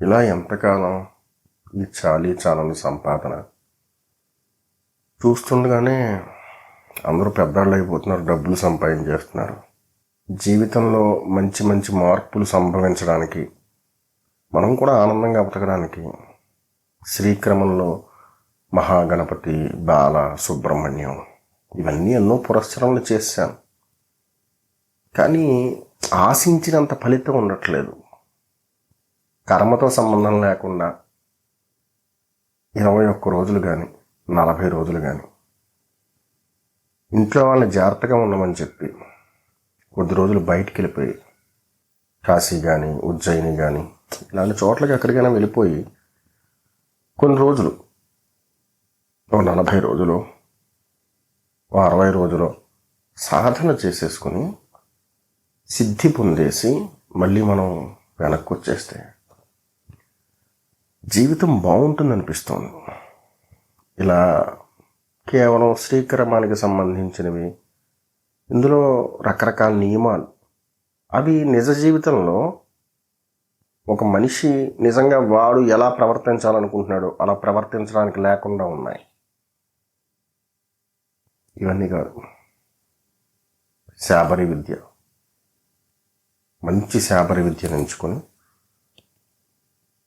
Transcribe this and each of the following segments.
ఇలా ఎంతకాలం ఈ చాలీ చాలని సంపాదన? చూస్తుండగానే అందరూ పెద్దవాళ్ళు అయిపోతున్నారు డబ్బులు సంపాదించేస్తున్నారు. జీవితంలో మంచి మంచి మార్పులు సంభవించడానికి మనం కూడా ఆనందంగా బతకడానికి శ్రీక్రమంలో మహాగణపతి బాల సుబ్రహ్మణ్యం ఇవన్నీ ఎన్నో పురస్కరణలు చేశాను కానీ ఆశించినంత ఫలితం ఉండట్లేదు. కర్మతో సంబంధం లేకుండా ఇరవై ఒక్క రోజులు కానీ నలభై రోజులు కానీ ఇంట్లో వాళ్ళని జాగ్రత్తగా ఉండమని చెప్పి కొద్ది రోజులు బయటికి వెళ్ళిపోయి కాశీ కానీ ఉజ్జయిని కానీ ఇలాంటి చోట్లకి ఎక్కడికైనా వెళ్ళిపోయి కొన్ని రోజులు ఓ నలభై రోజులు ఓ అరవై రోజులు సాధన చేసేసుకుని సిద్ధి పొందేసి మళ్ళీ మనం వెనక్కి వచ్చేస్తే జీవితం బాగుంటుంది అనిపిస్తుంది ఇలా కేవలం శ్రీక్రమానికి సంబంధించినవి ఇందులో రకరకాల నియమాలు. అవి నిజ జీవితంలో ఒక మనిషి నిజంగా వాడు ఎలా ప్రవర్తించాలనుకుంటున్నాడో అలా ప్రవర్తించడానికి లేకుండా ఉన్నాయి. ఇవన్నీ కాదు. శాబరి విద్య. మంచి శాబరి విద్యను ఎంచుకొని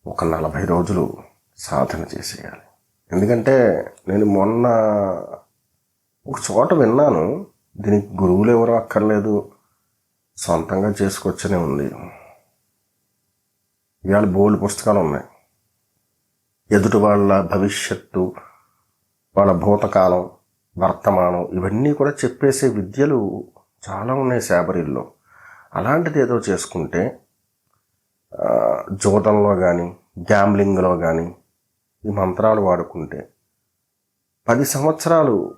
ఒక నలభై రోజులు సాధన చేసేయాలి. ఎందుకంటే నేను మొన్న ఒక చోట విన్నాను దీనికి గురువులు ఎవరు అక్కర్లేదు సొంతంగా చేసుకొచ్చనే ఉంది. ఇవాళ బోల్డ్ పుస్తకాలు ఉన్నాయి. ఎదుటి వాళ్ళ భవిష్యత్తు వాళ్ళ భూతకాలం వర్తమానం ఇవన్నీ కూడా చెప్పేసే విద్యలు చాలా ఉన్నాయి శాబరిల్లో. అలాంటిది ఏదో చేసుకుంటే జూతంలో కానీ గ్యాంబ్లింగ్లో కానీ ఈ మంత్రాలు వాడుకుంటే పది సంవత్సరాలు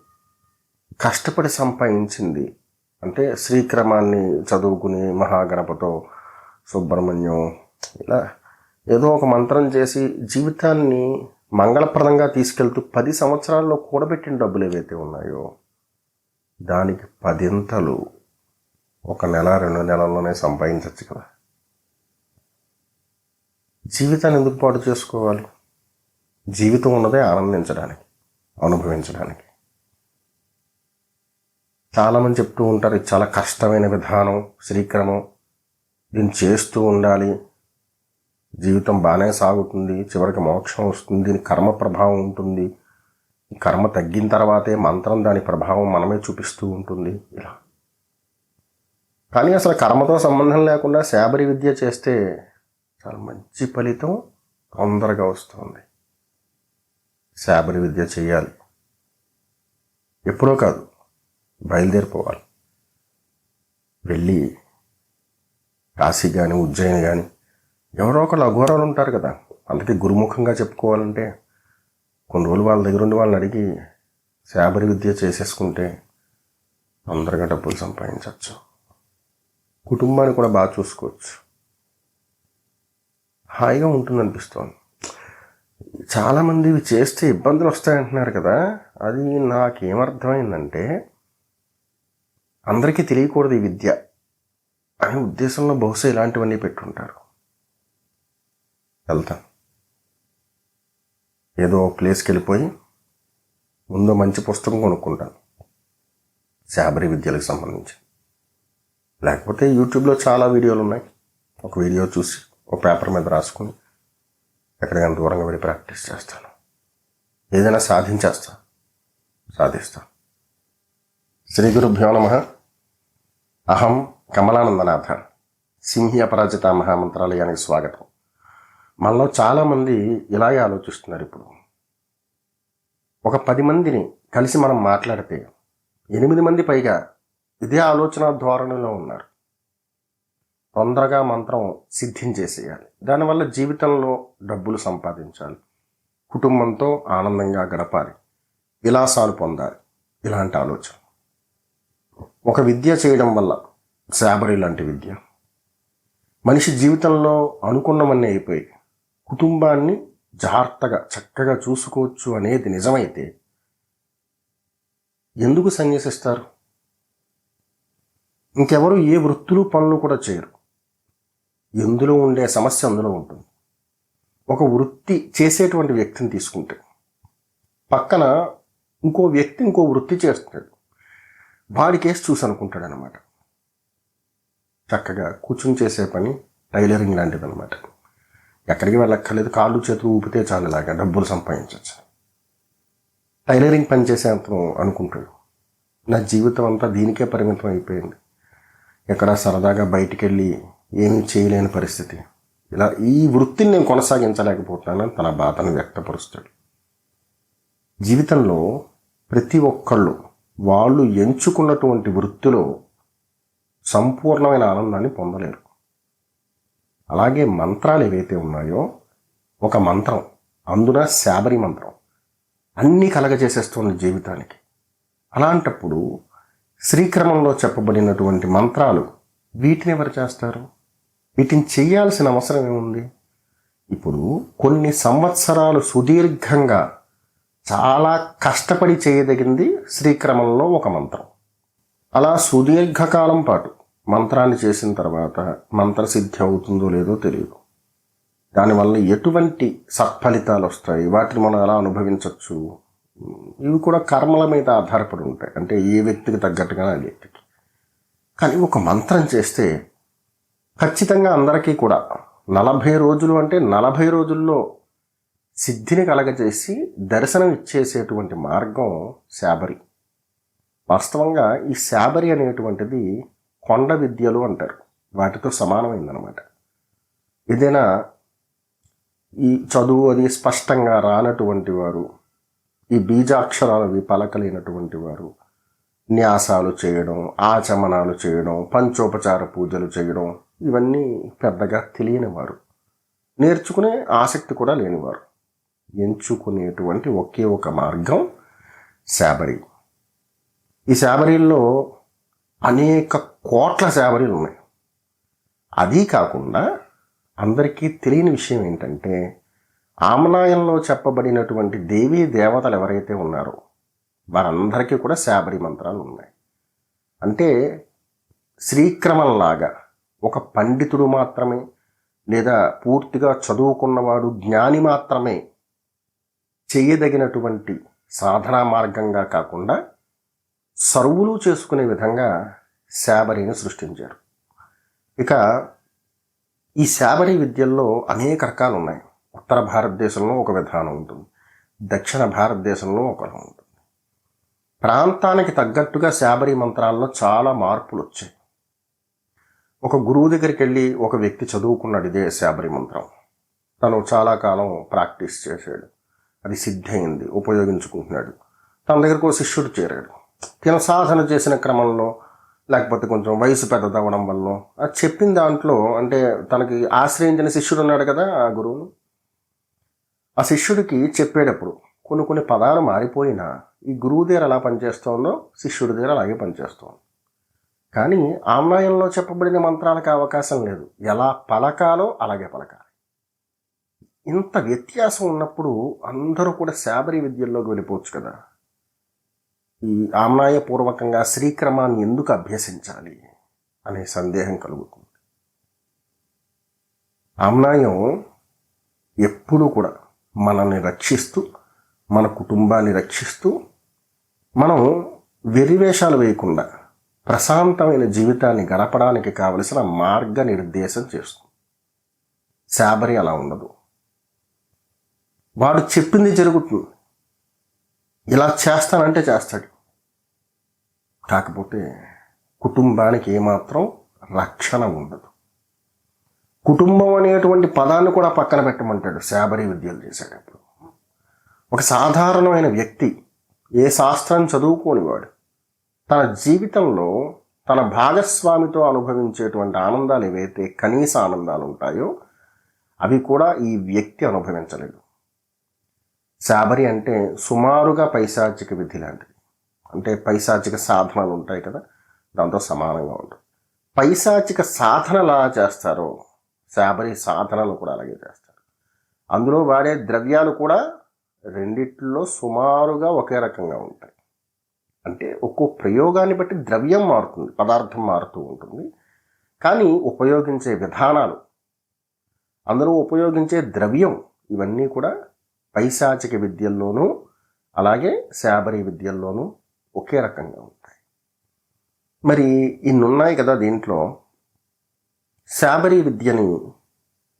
కష్టపడి సంపాదించింది. అంటే శ్రీక్రమాన్ని చదువుకుని మహాగణపతో సుబ్రహ్మణ్యం ఇలా ఏదో ఒక మంత్రం చేసి జీవితాన్ని మంగళప్రదంగా తీసుకెళ్తూ పది సంవత్సరాల్లో కూడబెట్టిన డబ్బులు ఏవైతే ఉన్నాయో దానికి పదింతలు ఒక నెల రెండు నెలల్లోనే సంపాదించవచ్చు కదా. జీవితాన్ని ఎందుకు పాటు చేసుకోవాలి? జీవితం ఉన్నదే ఆనందించడానికి అనుభవించడానికి. చాలామంది చెప్తూ ఉంటారు ఇది చాలా కష్టమైన విధానం శ్రీక్రమం. దీన్ని చేస్తూ ఉండాలి. జీవితం బాగానే సాగుతుంది చివరికి మోక్షం వస్తుంది దీని కర్మ ప్రభావం ఉంటుంది. కర్మ తగ్గిన తర్వాతే మంత్రం దాని ప్రభావం మనమే చూపిస్తూ ఉంటుంది. ఇలా. కానీ అసలు కర్మతో సంబంధం లేకుండా శాబరి విద్య చేస్తే చాలా మంచి ఫలితం తొందరగా వస్తుంది. శాబరి విద్య చేయాలి. ఎప్పుడో కాదు బయలుదేరిపోవాలి. వెళ్ళి కాశీ కానీ ఉజ్జయిని కానీ ఎవరో ఒకళ్ళు అఘోరాలు ఉంటారు కదా వాళ్ళకి గురుముఖంగా చెప్పుకోవాలంటే కొన్ని రోజులు వాళ్ళ దగ్గర ఉండి వాళ్ళని అడిగి శాబరి విద్య చేసేసుకుంటే తొందరగా డబ్బులు సంపాదించవచ్చు. కుటుంబాన్ని కూడా బాగా చూసుకోవచ్చు. హాయిగా ఉంటుంది అనిపిస్తోంది చాలామంది ఇవి చేస్తే ఇబ్బందులు వస్తాయంటున్నారు కదా. అది నాకేమర్థమైందంటే అందరికీ తెలియకూడదు ఈ విద్య అనే ఉద్దేశంలో బహుశా ఇలాంటివన్నీ పెట్టుంటారు. వెళ్తాను ఏదో ఒక ప్లేస్కి వెళ్ళిపోయి ముందు మంచి పుస్తకం కొనుక్కుంటాను శాబరి విద్యలకు సంబంధించి. లేకపోతే యూట్యూబ్లో చాలా వీడియోలు ఉన్నాయి. ఒక వీడియో చూసి ఒక పేపర్ మీద రాసుకుని ఎక్కడికైనా దూరంగా వెళ్ళి ప్రాక్టీస్ చేస్తాను. ఏదైనా సాధించేస్తా. సాధిస్తాను శ్రీ గురుభ్యో నమ. అహం కమలానందనాథ. సింహి అపరాజిత మహామంత్రాలయానికి స్వాగతం. మనలో చాలామంది ఇలాగే ఆలోచిస్తున్నారు ఇప్పుడు. ఒక పది మందిని కలిసి మనం మాట్లాడితే ఎనిమిది మంది పైగా ఇదే ఆలోచన ధోరణిలో ఉన్నారు. తొందరగా మంత్రం సిద్ధించేసేయాలి దానివల్ల జీవితంలో డబ్బులు సంపాదించాలి. కుటుంబంతో ఆనందంగా గడపాలి. విలాసాలు పొందాలి. ఇలాంటి ఆలోచన. ఒక విద్య చేయడం వల్ల శాబరి లాంటి విద్య. మనిషి జీవితంలో అనుకున్నవన్నీ అయిపోయి కుటుంబాన్ని జాగ్రత్తగా చక్కగా చూసుకోవచ్చు అనేది నిజమైతే ఎందుకు సన్యసిస్తారు? ఇంకెవరు ఏ వృత్తులు పనులు కూడా చేయరు. ఎందులో ఉండే సమస్య అందులో ఉంటుంది. ఒక వృత్తి చేసేటువంటి వ్యక్తిని తీసుకుంటే పక్కన ఇంకో వ్యక్తి ఇంకో వృత్తి చేస్తున్నాడు. వాడికేసి చూసి అనుకుంటాడు అనమాట చక్కగా కూర్చుని చేసే పని టైలరింగ్ లాంటిది అనమాట ఎక్కడికి వెళ్ళక్కర్లేదు కాళ్ళు చేతులు ఊపితే చాలు ఇలాగా డబ్బులు సంపాదించవచ్చు టైలరింగ్ పని చేసే అతను అనుకుంటాడు. నా జీవితం అంతా దీనికే పరిమితం అయిపోయింది. ఎక్కడ సరదాగా బయటికి వెళ్ళి ఏమీ చేయలేని పరిస్థితి. ఇలా ఈ వృత్తిని నేను కొనసాగించలేకపోతున్నానని తన బాధను వ్యక్తపరుస్తాడు. జీవితంలో ప్రతి ఒక్కళ్ళు వాళ్ళు ఎంచుకున్నటువంటి వృత్తిలో సంపూర్ణమైన ఆనందాన్ని పొందలేరు. అలాగే మంత్రాలు ఏవైతే ఉన్నాయో ఒక మంత్రం అందున శాబరి మంత్రం అన్నీ కలగజేసేస్తుంది జీవితానికి. అలాంటప్పుడు శ్రీక్రమంలో చెప్పబడినటువంటి మంత్రాలు వీటిని ఎవరు చేస్తారు? వీటిని చేయాల్సిన అవసరం ఏముంది? ఇప్పుడు కొన్ని సంవత్సరాలు సుదీర్ఘంగా చాలా కష్టపడి చేయదగింది శ్రీక్రమంలో ఒక మంత్రం. అలా సుదీర్ఘకాలం పాటు మంత్రాన్ని చేసిన తర్వాత మంత్రసిద్ధి అవుతుందో లేదో తెలియదు. దానివల్ల ఎటువంటి సత్ఫలితాలు వస్తాయి? వాటిని మనం ఎలా అనుభవించవచ్చు ఇవి కూడా కర్మల మీద ఆధారపడి ఉంటాయి. అంటే ఏ వ్యక్తికి తగ్గట్టుగానే ఆ వ్యక్తికి. కానీ ఒక మంత్రం చేస్తే ఖచ్చితంగా అందరికీ కూడా నలభై రోజులు అంటే నలభై రోజుల్లో సిద్ధిని కలగజేసి దర్శనం ఇచ్చేసేటువంటి మార్గం శాబరి. వాస్తవంగా ఈ శాబరి అనేటువంటిది కొండ విద్యలు అంటారు. వాటితో సమానమైందనమాట ఏదైనా ఈ చదువు అది స్పష్టంగా రానటువంటి వారు ఈ బీజాక్షరాలు అవి పలకలేనటువంటి వారు న్యాసాలు చేయడం ఆచమనాలు చేయడం పంచోపచార పూజలు చేయడం ఇవన్నీ పెద్దగా తెలియనివారు. నేర్చుకునే ఆసక్తి కూడా లేనివారు. ఎంచుకునేటువంటి ఒకే ఒక మార్గం శాబరి. ఈ శాబరీల్లో అనేక కోట్ల శాబరీలు ఉన్నాయి. అది కాకుండా అందరికీ తెలియని విషయం ఏంటంటే ఆమలాయంలో చెప్పబడినటువంటి దేవీ దేవతలు ఎవరైతే ఉన్నారో వారందరికీ కూడా శాబరి మంత్రాలు ఉన్నాయి. అంటే శ్రీక్రమంలాగా ఒక పండితుడు మాత్రమే లేదా పూర్తిగా చదువుకున్నవాడు జ్ఞాని మాత్రమే చేయదగినటువంటి సాధనా మార్గంగా కాకుండా సర్వులు చేసుకునే విధంగా శాబరిని సృష్టించారు. ఇక ఈ శాబరి విద్యల్లో అనేక రకాలు ఉన్నాయి ఉత్తర భారతదేశంలో ఒక విధానం ఉంటుంది. దక్షిణ భారతదేశంలో ఒకలా ఉంటుంది. ప్రాంతానికి తగ్గట్టుగా శాబరి మంత్రాల్లో చాలా మార్పులు వచ్చాయి ఒక గురువు దగ్గరికి వెళ్ళి ఒక వ్యక్తి చదువుకున్నాడు ఇదే శాబరి మంత్రం. తను చాలా కాలం ప్రాక్టీస్ చేశాడు. అది సిద్ధయింది ఉపయోగించుకుంటున్నాడు. తన దగ్గరకు ఒక శిష్యుడు చేరాడు. తిన సాధన చేసిన క్రమంలో లేకపోతే కొంచెం వయసు పెద్దదవడం వల్ల అది చెప్పిన దాంట్లో అంటే తనకి ఆశ్రయించిన శిష్యుడు ఉన్నాడు కదా ఆ గురువును. ఆ శిష్యుడికి చెప్పేటప్పుడు కొన్ని కొన్ని పదాలు మారిపోయినా ఈ గురువు దగ్గర ఎలా పనిచేస్తోందో శిష్యుడి దగ్గర అలాగే పనిచేస్తోంది. కానీ ఆమ్నాయంలో చెప్పబడిన మంత్రాలకు అవకాశం లేదు. ఎలా పలకాలో అలాగే పలకాలి. ఇంత వ్యత్యాసం ఉన్నప్పుడు అందరూ కూడా శాబరి విద్యల్లోకి వెళ్ళిపోవచ్చు కదా. ఈ ఆమ్లాయ పూర్వకంగా శ్రీక్రమాన్ని ఎందుకు అభ్యసించాలి అనే సందేహం కలుగుతుంది. ఆమ్నాయం ఎప్పుడూ కూడా మనల్ని రక్షిస్తూ మన కుటుంబాన్ని రక్షిస్తూ మనం వెరివేషాలు వేయకుండా ప్రశాంతమైన జీవితాన్ని గడపడానికి కావలసిన మార్గనిర్దేశం చేస్తుంది. శాబరి అలా ఉండదు. వాడు చెప్పింది జరుగుతుంది. ఇలా చేస్తానంటే చేస్తాడు. కాకపోతే కుటుంబానికి ఏమాత్రం రక్షణ ఉండదు. కుటుంబం అనేటువంటి పదాన్ని కూడా పక్కన పెట్టమంటాడు శాబరి విద్యలు చేసేటప్పుడు. ఒక సాధారణమైన వ్యక్తి ఏ శాస్త్రం చదువుకోనివాడు తన జీవితంలో తన భాగస్వామితో అనుభవించేటువంటి ఆనందాలు ఏవైతే కనీస ఆనందాలు ఉంటాయో అవి కూడా ఈ వ్యక్తి అనుభవించలేదు. శాబరి అంటే సుమారుగా పైశాచిక విధి లాంటిది. అంటే పైశాచిక సాధనలు ఉంటాయి కదా దాంతో సమానంగా ఉంటుంది. పైశాచిక సాధనలా చేస్తారో శాబరి సాధనలు కూడా అలాగే చేస్తారు. అందులో వాడే ద్రవ్యాలు కూడా రెండిట్లో సుమారుగా ఒకే రకంగా ఉంటాయి. అంటే ఒక్కో ప్రయోగాన్ని బట్టి ద్రవ్యం మారుతుంది పదార్థం మారుతూ ఉంటుంది. కానీ ఉపయోగించే విధానాలు అందరూ ఉపయోగించే ద్రవ్యం ఇవన్నీ కూడా పైశాచిక విద్యల్లోనూ అలాగే శాబరి విద్యల్లోనూ ఒకే రకంగా ఉంటాయి. మరి ఇన్ని ఉన్నాయి కదా దీంట్లో. శాబరి విద్యని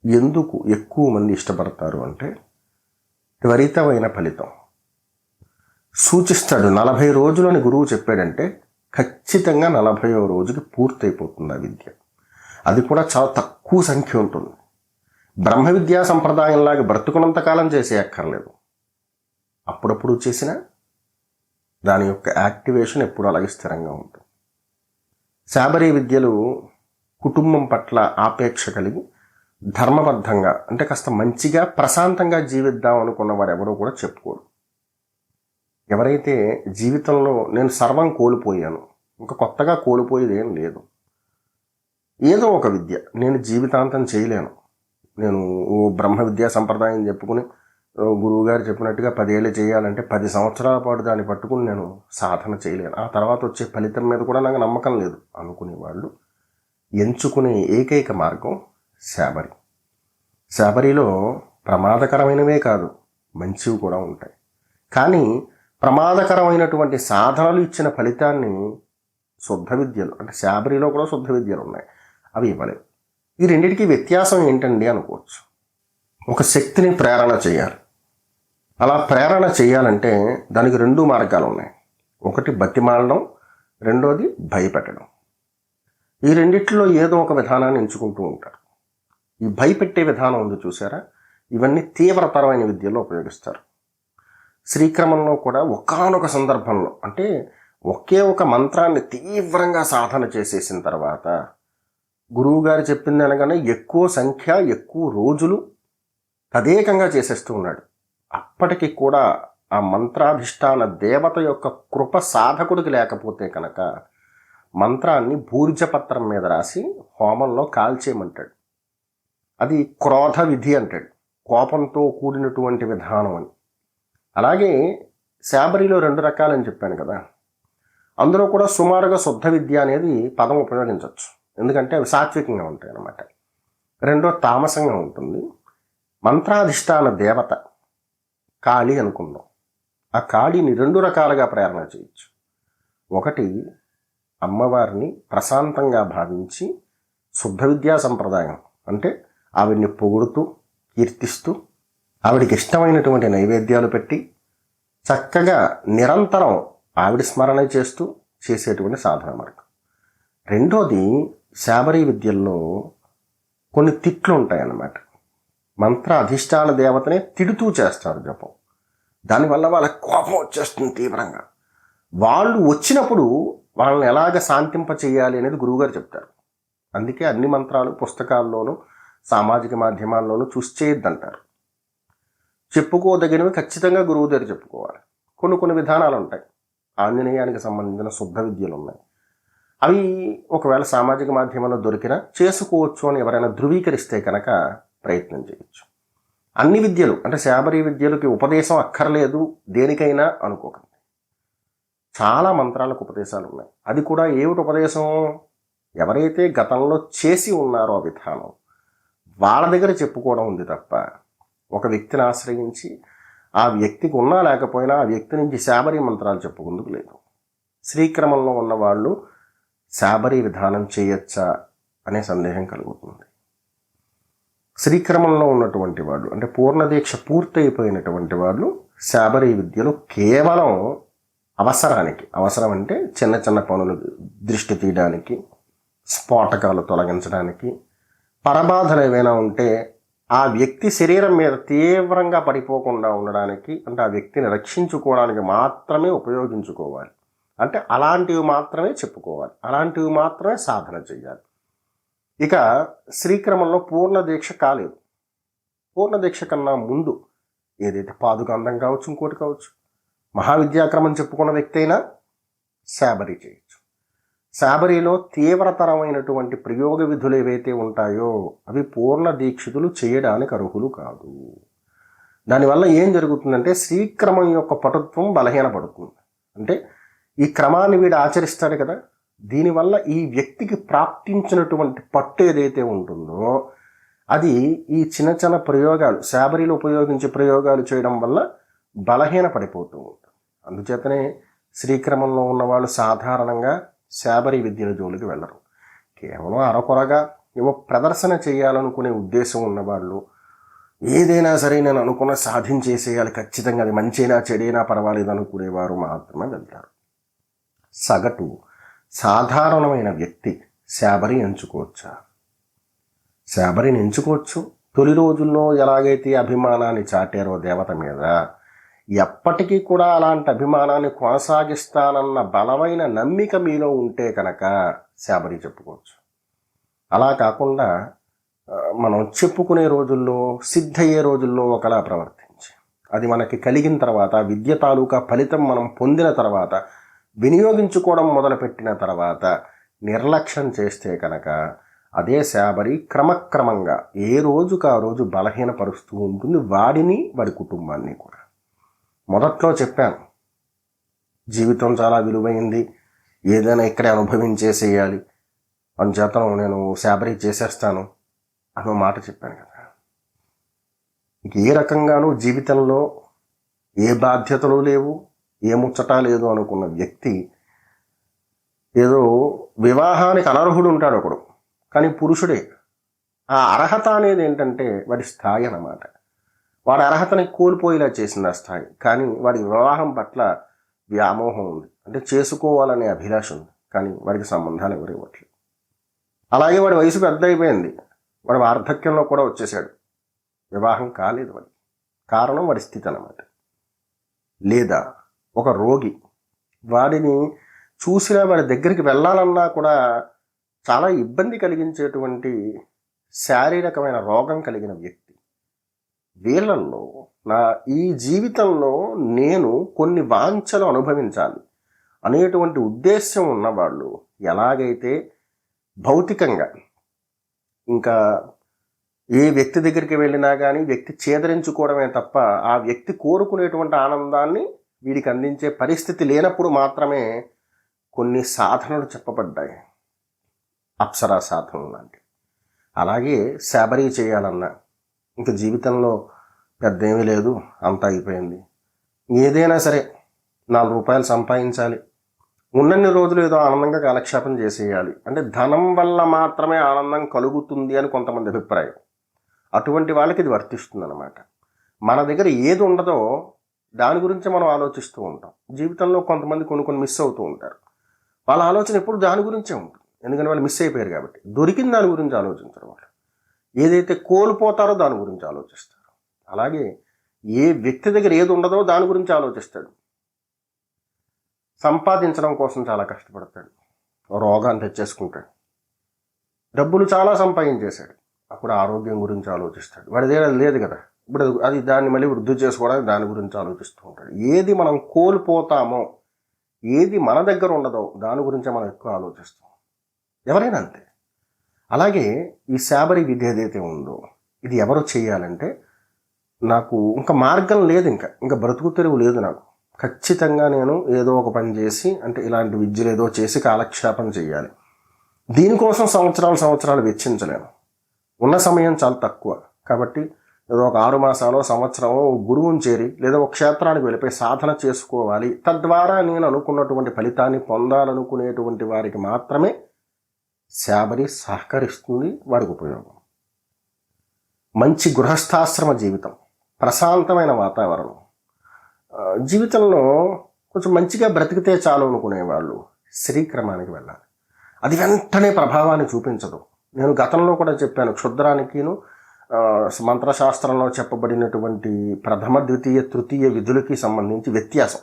ఎందుకు ఎక్కువ మంది ఇష్టపడతారు అంటే త్వరితమైన ఫలితం. సూచిస్తాడు. నలభై రోజులని గురువు చెప్పాడంటే ఖచ్చితంగా నలభైవ రోజుకి పూర్తయిపోతుంది ఆ విద్య. అది కూడా చాలా తక్కువ సంఖ్య ఉంటుంది. బ్రహ్మ విద్యా సంప్రదాయంలాగా బ్రతుకున్నంత కాలం చేసే అక్కర్లేదు. అప్పుడప్పుడు చేసిన దాని యొక్క యాక్టివేషన్ ఎప్పుడు అలాగే స్థిరంగా ఉంటుంది. శాబరీ విద్యలు కుటుంబం పట్ల ఆపేక్ష కలిగి ధర్మబద్ధంగా అంటే కాస్త మంచిగా ప్రశాంతంగా జీవిద్దాం అనుకున్న వారు ఎవరో కూడా చెప్పుకోరు. ఎవరైతే జీవితంలో నేను సర్వం కోల్పోయాను ఇంకా కొత్తగా కోల్పోయేది ఏం లేదు. ఏదో ఒక విద్య. నేను జీవితాంతం చేయలేను. నేను ఓ బ్రహ్మ విద్యా సంప్రదాయం చెప్పుకుని గురువు గారు చెప్పినట్టుగా పదేళ్ళు చేయాలంటే పది సంవత్సరాల పాటు దాన్ని పట్టుకుని నేను సాధన చేయలేను. ఆ తర్వాత వచ్చే ఫలితం మీద కూడా నాకు నమ్మకం లేదు. అనుకునే వాళ్ళు ఎంచుకునే ఏకైక మార్గం శాబరి. శాబరిలో ప్రమాదకరమైనవే కాదు మంచివి కూడా ఉంటాయి. కానీ ప్రమాదకరమైనటువంటి సాధనలు ఇచ్చిన ఫలితాన్ని శుద్ధ విద్యలు అంటే శాబరిలో కూడా శుద్ధ విద్యలు ఉన్నాయి. అవి ఇవ్వలేవు. ఈ రెండింటికి వ్యత్యాసం ఏంటండి అనుకోవచ్చు. ఒక శక్తిని ప్రేరణ చేయాలి. అలా ప్రేరణ చేయాలంటే దానికి రెండు మార్గాలు ఉన్నాయి. ఒకటి బతిమాలడం రెండోది భయపెట్టడం. ఈ రెండిట్లో ఏదో ఒక విధానాన్ని ఎంచుకుంటూ ఉంటారు. ఈ భయపెట్టే విధానం ఉంది చూసారా? ఇవన్నీ తీవ్రతరమైన విద్యలో ఉపయోగిస్తారు. శ్రీక్రమంలో కూడా ఒకానొక సందర్భంలో అంటే ఒకే ఒక మంత్రాన్ని తీవ్రంగా సాధన చేసేసిన తర్వాత గురువు గారు చెప్పింది అనగానే ఎక్కువ సంఖ్య ఎక్కువ రోజులు తదేకంగా చేసేస్తూ ఉన్నాడు. అప్పటికి కూడా ఆ మంత్రాధిష్టాన దేవత యొక్క కృప సాధకుడికి లేకపోతే కనుక మంత్రాన్ని భూర్జపత్రం మీద రాసి హోమంలో కాల్చేయమంటాడు. అది క్రోధ విధి అంటాడు. కోపంతో కూడినటువంటి విధానం అని. అలాగే శాబరిలో రెండు రకాలని చెప్పాను కదా. అందులో కూడా సుమారుగా శుద్ధ విద్య అనేది పదం ఉపయోగించవచ్చు. ఎందుకంటే అవి సాత్వికంగా ఉంటాయి అన్నమాట. రెండో తామసంగా ఉంటుంది. మంత్రాధిష్టాన దేవత కాళి అనుకుందాం. ఆ కాళిని రెండు రకాలుగా ప్రేరణ చేయొచ్చు. ఒకటి అమ్మవారిని ప్రశాంతంగా భావించి శుద్ధ విద్యా సంప్రదాయం అంటే ఆవిడ్ని పొగుడుతూ కీర్తిస్తూ ఆవిడికి ఇష్టమైనటువంటి నైవేద్యాలు పెట్టి చక్కగా నిరంతరం ఆవిడ స్మరణ చేస్తూ చేసేటువంటి సాధన మార్గం రెండోది శాబరీ విద్యల్లో కొన్ని తిట్లు ఉంటాయన్నమాట. మంత్ర అధిష్టాన దేవతనే తిడుతూ చేస్తారు జపం. దానివల్ల వాళ్ళకి కోపం వచ్చేస్తుంది తీవ్రంగా. వాళ్ళు వచ్చినప్పుడు వాళ్ళని ఎలాగ శాంతింప చేయాలి అనేది గురువుగారు చెప్తారు. అందుకే అన్ని మంత్రాలు పుస్తకాల్లోనూ సామాజిక మాధ్యమాల్లోనూ చూసి చేయొద్దంటారు. చెప్పుకోదగినవి ఖచ్చితంగా గురువు దగ్గర చెప్పుకోవాలి. కొన్ని కొన్ని విధానాలు ఉంటాయి. ఆంజనేయానికి సంబంధించిన శుద్ధ విద్యలు ఉన్నాయి. అవి ఒకవేళ సామాజిక మాధ్యమంలో దొరికినా చేసుకోవచ్చు అని ఎవరైనా ధృవీకరిస్తే కనుక ప్రయత్నం చేయొచ్చు. అన్ని విద్యలు అంటే శాబరి విద్యలకి ఉపదేశం అక్కర్లేదు దేనికైనా అనుకోకండి. చాలా మంత్రాలకు ఉపదేశాలు ఉన్నాయి. అది కూడా ఏమిటి ఉపదేశం? ఎవరైతే గతంలో చేసి ఉన్నారో ఆ విధానం వాళ్ళ దగ్గర చెప్పుకోవడం ఉంది తప్ప ఒక వ్యక్తిని ఆశ్రయించి ఆ వ్యక్తికి ఉన్నా లేకపోయినా ఆ వ్యక్తి నుంచి శాబరి మంత్రాలు చెప్పుకుందుకు లేదు. శ్రీక్రమంలో ఉన్న వాళ్ళు శాబరీ విధానం చేయొచ్చా అనే సందేహం కలుగుతుంది. శ్రీక్రమంలో ఉన్నటువంటి వాళ్ళు అంటే పూర్ణదీక్ష పూర్తయిపోయినటువంటి వాళ్ళు శాబరి విద్యలు కేవలం అవసరానికి అవసరం అంటే చిన్న చిన్న పనులు దృష్టి తీయడానికి స్ఫోటకాలు తొలగించడానికి పరబాధలు ఏవైనా ఉంటే ఆ వ్యక్తి శరీరం మీద తీవ్రంగా పడిపోకుండా ఉండడానికి అంటే ఆ వ్యక్తిని రక్షించుకోవడానికి మాత్రమే ఉపయోగించుకోవాలి. అంటే అలాంటివి మాత్రమే చెప్పుకోవాలి. అలాంటివి మాత్రమే సాధన చేయాలి. ఇక శ్రీక్రమంలో పూర్ణ దీక్ష కాలేదు. పూర్ణ దీక్ష కన్నా ముందు ఏదైతే పాదుకాంతం కావచ్చు ఇంకోటి కావచ్చు మహావిద్యాక్రమం చెప్పుకున్న వ్యక్తి అయినా శాబరి చేయొచ్చు శాబరిలో తీవ్రతరమైనటువంటి ప్రయోగ విధులు ఏవైతే ఉంటాయో అవి పూర్ణ దీక్షితులు చేయడానికి అర్హులు కాదు. దానివల్ల ఏం జరుగుతుందంటే శ్రీక్రమం యొక్క పటుత్వం బలహీనపడుతుంది. అంటే ఈ క్రమాన్ని వీడు ఆచరిస్తాడు కదా దీనివల్ల ఈ వ్యక్తికి ప్రాప్తించినటువంటి పట్టు ఏదైతే ఉంటుందో అది ఈ చిన్న చిన్న ప్రయోగాలు శాబరీలు ఉపయోగించే ప్రయోగాలు చేయడం వల్ల బలహీన పడిపోతూ ఉంటుంది. అందుచేతనే శ్రీక్రమంలో ఉన్నవాళ్ళు సాధారణంగా శాబరి విద్యల జోలికి వెళ్ళరు. కేవలం అరకొరగా ఏవో ప్రదర్శన చేయాలనుకునే ఉద్దేశం ఉన్నవాళ్ళు ఏదైనా సరే నేను అనుకున్న సాధించేసేయాలి ఖచ్చితంగా అది మంచైనా చెడైనా పర్వాలేదు అనుకునేవారు మాత్రమే వెళ్తారు. సగటు సాధారణమైన వ్యక్తి శాబరి ఎంచుకోవచ్చా? శాబరిని ఎంచుకోవచ్చు. తొలి రోజుల్లో ఎలాగైతే అభిమానాన్ని చాటారో దేవత మీద ఎప్పటికీ కూడా అలాంటి అభిమానాన్ని కొనసాగిస్తానన్న బలమైన నమ్మిక మీలో ఉంటే కనుక శాబరి చెప్పుకోవచ్చు. అలా కాకుండా మనం చెప్పుకునే రోజుల్లో సిద్ధయ్యే రోజుల్లో ఒకలా ప్రవర్తించి అది మనకి కలిగిన తర్వాత విద్య తాలూకా ఫలితం మనం పొందిన తర్వాత వినియోగించుకోవడం మొదలుపెట్టిన తర్వాత నిర్లక్ష్యం చేస్తే కనుక అదే శాబరి క్రమక్రమంగా ఏ రోజుకు ఆ రోజు బలహీనపరుస్తూ ఉంటుంది వాడిని వాడి కుటుంబాన్ని కూడా. మొదట్లో చెప్పాను. జీవితం చాలా విలువైంది. ఏదైనా ఇక్కడే అనుభవించేసేయాలి. అందుచేత నేను శాబరీ చేసేస్తాను అనే మాట చెప్పాను కదా. ఏ రకంగానూ జీవితంలో ఏ బాధ్యతలు లేవు ఏ ముచ్చట లేదు అనుకున్న వ్యక్తి ఏదో వివాహానికి అనర్హుడు ఉంటాడు ఒకడు. కానీ పురుషుడే. ఆ అర్హత అనేది ఏంటంటే వాడి స్థాయి అన్నమాట. వాడి అర్హతని కోల్పోయేలా చేసింది ఆ స్థాయి. కానీ వాడి వివాహం పట్ల వ్యామోహం ఉంది. అంటే చేసుకోవాలనే అభిలాష ఉంది. కానీ వాడికి సంబంధాలు ఎవరు ఇవ్వట్లేదు. అలాగే వాడి వయసు పెద్ద అయిపోయింది వాడు వార్ధక్యంలో కూడా వచ్చేసాడు వివాహం కాలేదు వాడి కారణం వాడి స్థితి అన్నమాట. లేదా ఒక రోగి వాడిని చూసినా వాడి దగ్గరికి వెళ్ళాలన్నా కూడా చాలా ఇబ్బంది కలిగించేటువంటి శారీరకమైన రోగం కలిగిన వ్యక్తి. వీళ్ళల్లో నా ఈ జీవితంలో నేను కొన్ని వాంఛలు అనుభవించాలి. అనేటువంటి ఉద్దేశ్యం ఉన్నవాళ్ళు ఎలాగైతే భౌతికంగా ఇంకా ఏ వ్యక్తి దగ్గరికి వెళ్ళినా కానీ వ్యక్తి చేదరించుకోవడమే తప్ప ఆ వ్యక్తి కోరుకునేటువంటి ఆనందాన్ని వీడికి అందించే పరిస్థితి లేనప్పుడు మాత్రమే కొన్ని సాధనలు చెప్పబడ్డాయి. అప్సరా సాధనలు లాంటివి. అలాగే శాబరీ చేయాలన్నా ఇంకా జీవితంలో పెద్ద ఏమీ లేదు అంత అయిపోయింది. ఏదైనా సరే నాలుగు రూపాయలు సంపాదించాలి. ఉన్నన్ని రోజులు ఏదో ఆనందంగా కాలక్షేపం చేసేయాలి. అంటే ధనం వల్ల మాత్రమే ఆనందం కలుగుతుంది అని కొంతమంది అభిప్రాయం. అటువంటి వాళ్ళకి ఇది వర్తిస్తుంది అనమాట మన దగ్గర ఏది ఉండదో దాని గురించి మనం ఆలోచిస్తూ ఉంటాం. జీవితంలో కొంతమంది కొన్ని కొన్ని మిస్ అవుతూ ఉంటారు. వాళ్ళ ఆలోచన ఎప్పుడు దాని గురించే ఉంటుంది. ఎందుకంటే వాళ్ళు మిస్ అయిపోయారు కాబట్టి. దొరికిన దాని గురించి ఆలోచించరు వాళ్ళు. ఏదైతే కోల్పోతారో దాని గురించి ఆలోచిస్తారు అలాగే ఏ వ్యక్తి దగ్గర ఏది ఉండదో దాని గురించి ఆలోచిస్తాడు. సంపాదించడం కోసం చాలా కష్టపడతాడు. రోగాన్ని తెచ్చేసుకుంటాడు. డబ్బులు చాలా సంపాదించేశాడు. అప్పుడు ఆరోగ్యం గురించి ఆలోచిస్తాడు. వాడి దగ్గర లేదు కదా. ఇప్పుడు అది- అది దాన్ని మళ్ళీ వృద్ధి చేసుకోవడానికి దాని గురించి ఆలోచిస్తూ ఉంటాడు. ఏది మనం కోల్పోతామో ఏది మన దగ్గర ఉండదో దాని గురించే మనం ఎక్కువ ఆలోచిస్తాం. ఎవరైనా అంతే. అలాగే ఈ శాబరి విద్య ఏదైతే ఉందో ఇది ఎవరు చేయాలంటే నాకు ఇంకా మార్గం లేదు ఇంకా. ఇంకా బ్రతుకు తెరువు లేదు నాకు. ఖచ్చితంగా నేను ఏదో ఒక పని చేసి అంటే ఇలాంటి విద్యలు ఏదో చేసి కాలక్షేపం చేయాలి. దీనికోసం సంవత్సరాలు సంవత్సరాలు వెచ్చించలేను. ఉన్న సమయం చాలా తక్కువ. కాబట్టి ఏదో ఒక ఆరు మాసాలు సంవత్సరం గురువుని చేరి లేదా ఒక క్షేత్రానికి వెళ్ళిపోయి సాధన చేసుకోవాలి. తద్వారా నేను అనుకున్నటువంటి ఫలితాన్ని పొందాలనుకునేటువంటి వారికి మాత్రమే శాబరి సహకరిస్తుంది వారికి ఉపయోగం. మంచి గృహస్థాశ్రమ జీవితం ప్రశాంతమైన వాతావరణం. జీవితంలో కొంచెం మంచిగా బ్రతికితే చాలు అనుకునేవాళ్ళు శ్రీక్రమానికి వెళ్ళాలి. అది వెంటనే ప్రభావాన్ని చూపించదు. నేను గతంలో కూడా చెప్పాను క్షుద్రానికిను మంత్రశాస్త్రంలో చెప్పబడినటువంటి ప్రథమ ద్వితీయ తృతీయ విధులకి సంబంధించి వ్యత్యాసం.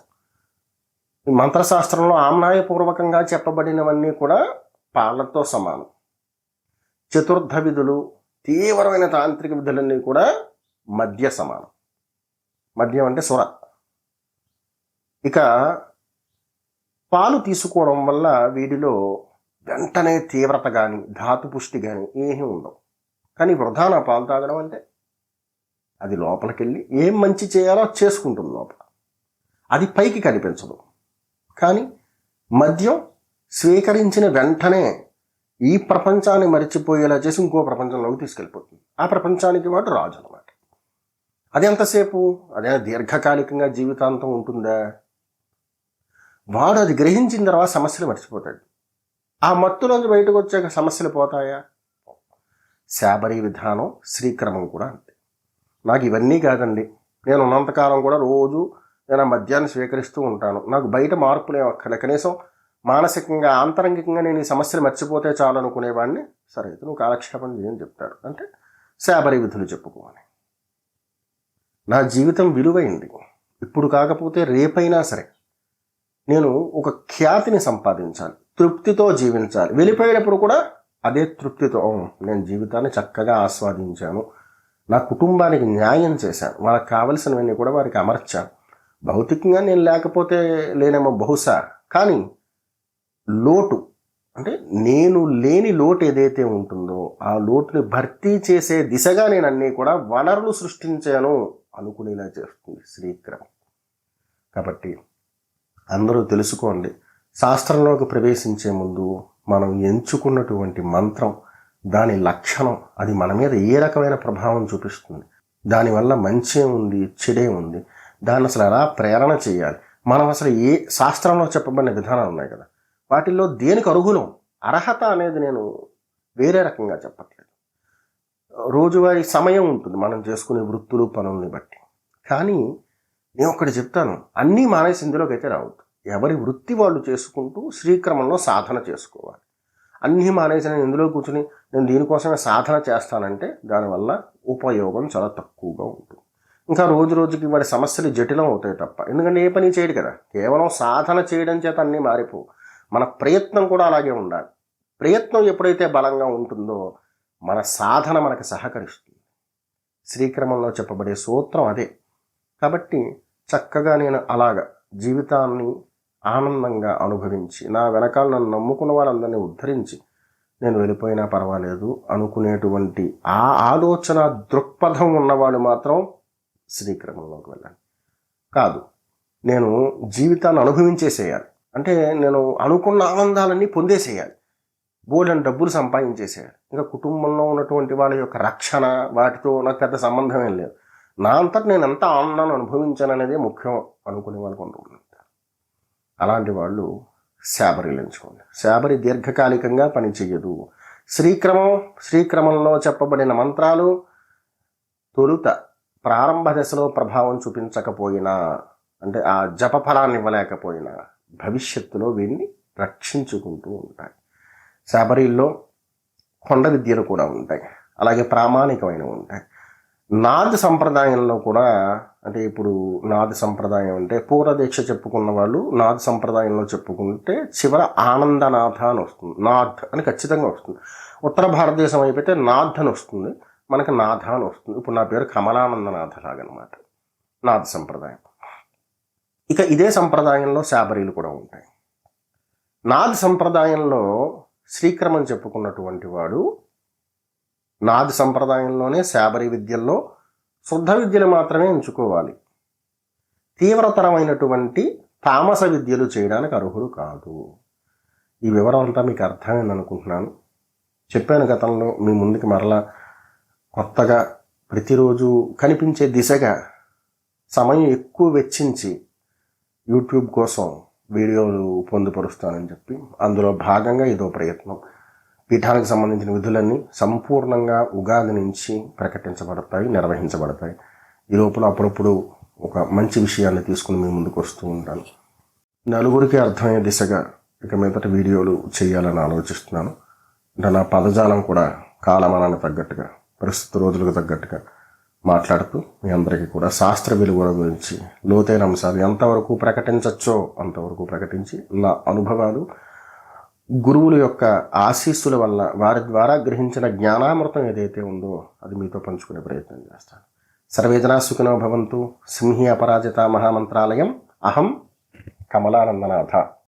ఈ మంత్రశాస్త్రంలో ఆమ్నాయపూర్వకంగా చెప్పబడినవన్నీ కూడా పాలతో సమానం. చతుర్థ విధులు తీవ్రమైన తాంత్రిక విధులన్నీ కూడా మద్య సమానం. మద్యం అంటే సుర ఇక పాలు తీసుకోవడం వల్ల వీటిలో వెంటనే తీవ్రత కానీ ధాతు పుష్టి కానీ ఏమీ ఉండవు. కానీ ప్రధాన పాలు తాగడం అంటే అది లోపలికి వెళ్ళి ఏం మంచి చేయాలో అది చేసుకుంటుంది లోపల. అది పైకి కనిపించదు. కానీ మద్యం స్వీకరించిన వెంటనే ఈ ప్రపంచాన్ని మరిచిపోయేలా చేసి ఇంకో ప్రపంచంలోకి తీసుకెళ్ళిపోతుంది. ఆ ప్రపంచానికి వాడు రాజు అనమాట అది ఎంతసేపు? అదే దీర్ఘకాలికంగా జీవితాంతం ఉంటుందా? వాడు అది గ్రహించిన తర్వాత సమస్యలు మర్చిపోతాడు. ఆ మత్తులోంచి బయటకు వచ్చాక సమస్యలు పోతాయా? శాబరి విధానం శ్రీక్రమం కూడా అంతే. నాకు ఇవన్నీ కాదండి. నేను ఉన్నంతకాలం కూడా రోజు నేను ఆ మద్యాన్ని స్వీకరిస్తూ ఉంటాను. నాకు బయట మార్పులే అక్కడ కనీసం మానసికంగా ఆంతరంగికంగా నేను ఈ సమస్యలు మర్చిపోతే చాలు అనుకునేవాడిని. సరే ఇతను నువ్వు కాలక్షేపం చేయని చెప్తాడు. అంటే శాబరి విధులు చెప్పుకోవాలి. నా జీవితం విలువైంది. ఇప్పుడు కాకపోతే రేపైనా సరే నేను ఒక ఖ్యాతిని సంపాదించాలి. తృప్తితో జీవించాలి. వెళ్ళిపోయినప్పుడు కూడా అదే తృప్తితో "ఓ, నేను జీవితాన్ని చక్కగా ఆస్వాదించాను. నా కుటుంబానికి న్యాయం చేశాను. వాళ్ళకి కావలసినవన్నీ కూడా వారికి అమర్చాను. భౌతికంగా నేను లేకపోతే లేనేమో బహుశా. కానీ లోటు. అంటే నేను లేని లోటు ఏదైతే ఉంటుందో ఆ లోటుని భర్తీ చేసే దిశగా నేను అన్నీ కూడా వనరులు సృష్టించాను అనుకునేలా చేస్తుంది శ్రీక్రమం. కాబట్టి అందరూ తెలుసుకోండి శాస్త్రంలోకి ప్రవేశించే ముందు మనం ఎంచుకున్నటువంటి మంత్రం దాని లక్షణం అది మన మీద ఏ రకమైన ప్రభావం చూపిస్తుంది? దానివల్ల మంచే ఉంది చెడే ఉంది? దాన్ని అసలు ఎలా ప్రేరణ చేయాలి? మనం అసలు ఏ శాస్త్రంలో చెప్పబడిన విధానాలు ఉన్నాయి కదా? వాటిల్లో దేనికి అర్హులం అర్హత అనేది నేను వేరే రకంగా చెప్పట్లేదు. రోజువారీ సమయం ఉంటుంది మనం చేసుకునే వృత్తులు పనుల్ని బట్టి. కానీ నేను ఒకటి చెప్తాను అన్నీ మానేసి ఇందులోకి అయితే రావద్దు. ఎవరి వృత్తి వాళ్ళు చేసుకుంటూ శ్రీక్రమంలో సాధన చేసుకోవాలి. అన్నీ మానేసి నేను ఇందులో కూర్చుని నేను దీనికోసమే సాధన చేస్తానంటే దానివల్ల ఉపయోగం చాలా తక్కువగా ఉంటుంది. ఇంకా రోజు రోజుకి వాడి సమస్యలు జటిలం అవుతాయి తప్ప ఎందుకంటే ఏ పని చేయడు కదా. కేవలం సాధన చేయడం చేత అన్నీ మారిపో మన ప్రయత్నం కూడా అలాగే ఉండాలి. ప్రయత్నం ఎప్పుడైతే బలంగా ఉంటుందో మన సాధన మనకు సహకరిస్తుంది. శ్రీక్రమంలో చెప్పబడే సూత్రం అదే. కాబట్టి చక్కగా నేను అలాగ జీవితాన్ని ఆనందంగా అనుభవించి నా వెనకాల నన్ను నమ్ముకున్న వాళ్ళందరినీ ఉద్ధరించి నేను వెళ్ళిపోయినా పర్వాలేదు అనుకునేటువంటి ఆ ఆలోచన దృక్పథం ఉన్నవాళ్ళు మాత్రం శ్రీక్రమంలోకి వెళ్ళాలి. కాదు నేను జీవితాన్ని అనుభవించేసేయాలి. అంటే నేను అనుకున్న ఆనందాలన్నీ పొందేసేయాలి. బోల్డని డబ్బులు సంపాదించేసేయాలి. ఇంకా కుటుంబంలో ఉన్నటువంటి వాళ్ళ యొక్క రక్షణ వాటితో నాకు పెద్ద సంబంధం ఏం లేదు. నా అంతట నేను ఎంత ఆనందాన్ని అనుభవించాను అనేది ముఖ్యం అనుకునే వాళ్ళు కొంతమంది అలాంటి వాళ్ళు శాబరీలు ఎంచుకోండి. శాబరి దీర్ఘకాలికంగా పనిచేయదు శ్రీక్రమం శ్రీక్రమంలో చెప్పబడిన మంత్రాలు తొలుత ప్రారంభ దశలో ప్రభావం చూపించకపోయినా అంటే ఆ జప ఫలాన్ని ఇవ్వలేకపోయినా భవిష్యత్తులో వీరిని రక్షించుకుంటూ ఉంటాయి. శాబరీల్లో కొండ విద్యలు కూడా ఉంటాయి. అలాగే ప్రామాణికమైనవి ఉంటాయి. నాది సంప్రదాయంలో కూడా అంటే ఇప్పుడు నాది సంప్రదాయం అంటే పూర్వదీక్ష చెప్పుకున్న వాళ్ళు నాది సంప్రదాయంలో చెప్పుకుంటే చివర ఆనందనాథ అని వస్తుంది. నాథ్ అని ఖచ్చితంగా వస్తుంది. ఉత్తర భారతదేశం అయిపోతే నాథ్ అని వస్తుంది. మనకి నాథ అని వస్తుంది. ఇప్పుడు నా పేరు కమలానందనాథ లాగనమాట. నాథ్ సంప్రదాయం. ఇక ఇదే సంప్రదాయంలో శాబరీలు కూడా ఉంటాయి. నాద్ సంప్రదాయంలో శ్రీక్రమం చెప్పుకున్నటువంటి వాడు నాది సంప్రదాయంలోనే శాబరి విద్యల్లో శుద్ధ విద్యలు మాత్రమే ఎంచుకోవాలి. తీవ్రతరమైనటువంటి తామస విద్యలు చేయడానికి అర్హుడు కాదు. ఈ వివరం అంతా మీకు అర్థమైంది అనుకుంటున్నాను. చెప్పాను గతంలో మీ ముందుకి మరలా కొత్తగా ప్రతిరోజు కనిపించే దిశగా సమయం ఎక్కువ వెచ్చించి యూట్యూబ్ కోసం వీడియోలు పొందుపరుస్తానని చెప్పి అందులో భాగంగా ఇదో ప్రయత్నం. పీఠానికి సంబంధించిన విధులన్నీ సంపూర్ణంగా ఉగాది నుంచి ప్రకటించబడతాయి నిర్వహించబడతాయి. ఈ లోపల అప్పుడప్పుడు ఒక మంచి విషయాన్ని తీసుకుని మీ ముందుకు వస్తూ ఉంటాను. నలుగురికి అర్థమయ్యే దిశగా ఇక మీదట వీడియోలు చేయాలని ఆలోచిస్తున్నాను. అంటే నా పదజాలం కూడా కాలమానానికి తగ్గట్టుగా పరిస్థితి రోజులకు తగ్గట్టుగా మాట్లాడుతూ మీ అందరికీ కూడా శాస్త్ర విలువల గురించి లోతైన అంశాలు ఎంతవరకు ప్రకటించవచ్చో అంతవరకు ప్రకటించి నా అనుభవాలు గురువుల యొక్క ఆశీస్సుల వల్ల వారి ద్వారా గ్రహించిన జ్ఞానామృతం ఏదైతే ఉందో అది మీతో పంచుకునే ప్రయత్నం చేస్తాను. సర్వేజనా సుఖినో భవంతు. సింహి అపరాజిత మహామంత్రాలయం. అహం కమలానందనాథ.